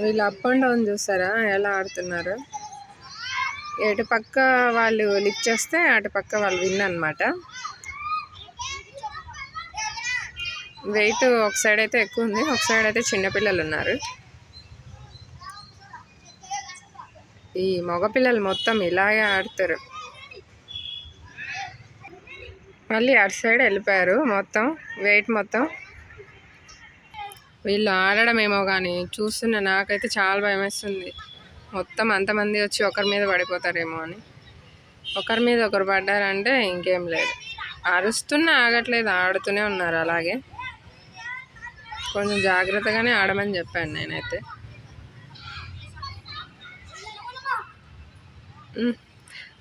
వీళ్ళు up and down చూసారా ఎలా ఆడుతున్నారు? ఎటు పక్క వాళ్ళు లిఫ్ట్ చేస్తే అటు పక్క వాళ్ళు విన్ అనమాట వెయిట్ ఒక సైడ్ అయితే ఎక్కువ ఉంది. ఒక సైడ్ అయితే చిన్నపిల్లలు ఉన్నారు. ఈ మగపిల్లలు మొత్తం ఇలాగే ఆడతారు. మళ్ళీ అటు సైడ్ వెళ్ళిపోయారు మొత్తం. వెయిట్ మొత్తం వీళ్ళు ఆడడమేమో కానీ చూస్తున్న నాకైతే చాలా భయం వేస్తుంది మొత్తం అంతమంది వచ్చి ఒకరి మీద పడిపోతారేమో అని. ఒకరి మీద ఒకరు పడ్డారంటే ఇంకేం లేదు. అరుస్తున్నా ఆగట్లేదు ఆడుతూనే ఉన్నారు అలాగే. కొంచెం జాగ్రత్తగానే ఆడమని చెప్పాను నేనైతే.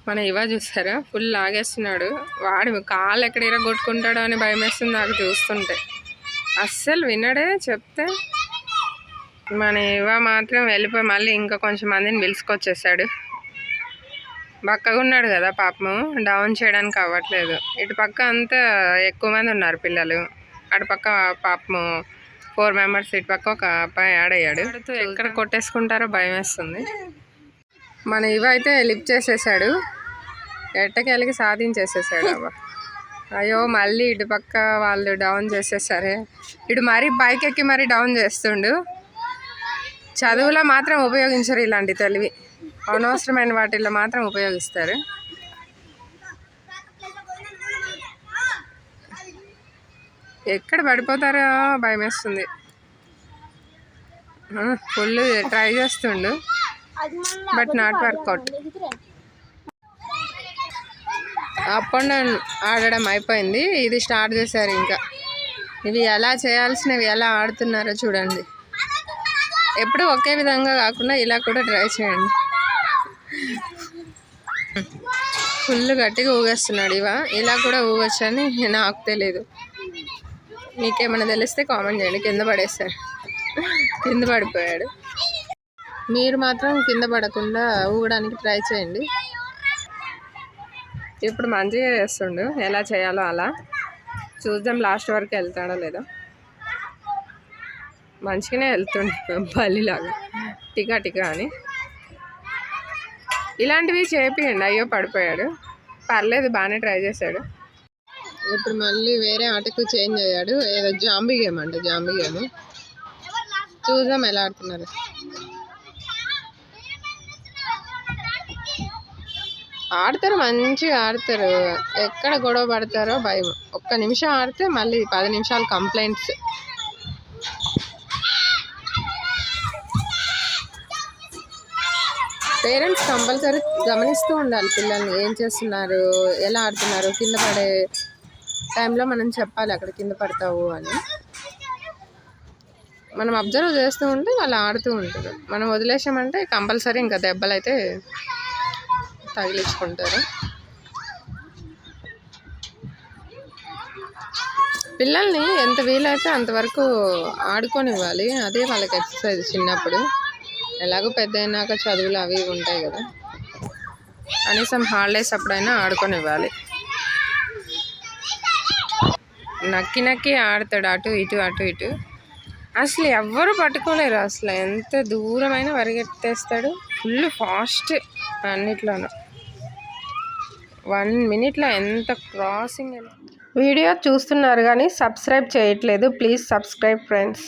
మన ఇవా చూసారా? ఫుల్ లాగేస్తున్నాడు. వాడు కాళ్ళు ఎక్కడ ఇరగొట్టుకుంటాడో అని భయం వేస్తుంది నాకు చూస్తుంటే. అస్సలు వినడే చెప్తే. మన ఇవా మాత్రం వెళ్ళిపోయి మళ్ళీ ఇంకా కొంచెం మందిని పిలుచుకొచ్చేసాడు బక్కగా ఉన్నాడు కదా పాపము డౌన్ చేయడానికి అవ్వట్లేదు. ఇటు పక్క అంతా ఎక్కువ మంది ఉన్నారు పిల్లలు. అటు పక్క పాపము ఫోర్ మెంబర్స్ ఇటు పక్క ఒక అబ్బాయి యాడ్ అయ్యాడు. ఎక్కడ కొట్టేసుకుంటారో భయం వేస్తుంది. మన ఇవ అయితే లిఫ్ట్ చేసేసాడు. ఎట్టకెళ్ళకి సాధించేసేసాడు అవ్వ. అయ్యో మళ్ళీ ఇటు పక్క వాళ్ళు డౌన్ చేసేసరే. ఇటు మరీ బైక్ ఎక్కి మరీ డౌన్ చేస్తుండు. చదువులో మాత్రం ఉపయోగించరు ఇలాంటి తెలివి. అనవసరమైన వాటిల్లో మాత్రం ఉపయోగిస్తారు. ఎక్కడ పడిపోతారో భయం వేస్తుంది ఫుల్ ట్రై చేస్తుండు. But not work out up and down ఆడడం అయిపోయింది. ఇది స్టార్ట్ చేశారు ఇంకా. ఇవి ఎలా చేయాల్సినవి ఎలా ఆడుతున్నారో చూడండి. ఎప్పుడు ఒకే విధంగా కాకుండా ఇలా కూడా ట్రై చేయండి. ఫుల్ గట్టిగా ఊగేస్తున్నాడు ఇవా. ఇలా కూడా ఊగొచ్చని నాకు తెలియదు మీకేమైనా తెలిస్తే కామెంట్ చేయండి. కింద పడేస్తాడు కింద పడిపోయాడు. మీరు మాత్రం కింద పడకుండా ఊగడానికి ట్రై చేయండి. ఇప్పుడు మంచిగా చేస్తుండు. ఎలా చేయాలో అలా. చూద్దాం లాస్ట్ వరకు వెళ్తాడో లేదో. మంచిగానే వెళ్తుండు బల్లిలాగా. టికా టికా అని. ఇలాంటివి చేపియండి. అయ్యో పడిపోయాడు. పర్లేదు బాగానే ట్రై చేశాడు. ఇప్పుడు మళ్ళీ వేరే ఆటకు చేంజ్ అయ్యాడు. ఏదో జాంబీ గేమ్ అంట జాంబీ గేమ్. చూద్దాం ఎలా ఆడుతున్నారు. ఆడతారు మంచిగా ఆడతారు. ఎక్కడ గొడవ పడతారో భయం. ఒక్క నిమిషం ఆడితే మళ్ళీ పది నిమిషాలు కంప్లైంట్స్. పేరెంట్స్ కంపల్సరీ గమనిస్తూ ఉండాలి పిల్లల్ని. ఏం చేస్తున్నారు? ఎలా ఆడుతున్నారు? కింద పడే టైంలో మనం చెప్పాలి అక్కడ కింద పడతావు అని. మనం అబ్జర్వ్ చేస్తూ ఉంటే వాళ్ళు ఆడుతూ ఉంటారు. మనం వదిలేసామంటే కంపల్సరీ ఇంకా దెబ్బలు అయితే తగిలించుకుంటారు. పిల్లల్ని ఎంత వీలైతే అంతవరకు ఆడుకొనివ్వాలి. అదే వాళ్ళకి ఎక్సర్సైజ్ చిన్నప్పుడు. ఎలాగో పెద్ద అయినాక చదువులు అవి ఉంటాయి కదా. కనీసం హాలిడేస్ అప్పుడైనా ఆడుకొనివ్వాలి. నక్కి నక్కి ఆడతాడు అటు ఇటు అటు ఇటు. అసలు ఎవ్వరు పట్టుకోలేరు. అసలు ఎంత దూరమైన పరిగెత్తేస్తాడు. Full fast. అన్నిట్లోనూ. వన్ మినిట్లో ఎంత క్రాసింగ్ వీడియో చూస్తున్నారు కానీ సబ్స్క్రైబ్ చేయట్లేదు. Please subscribe friends.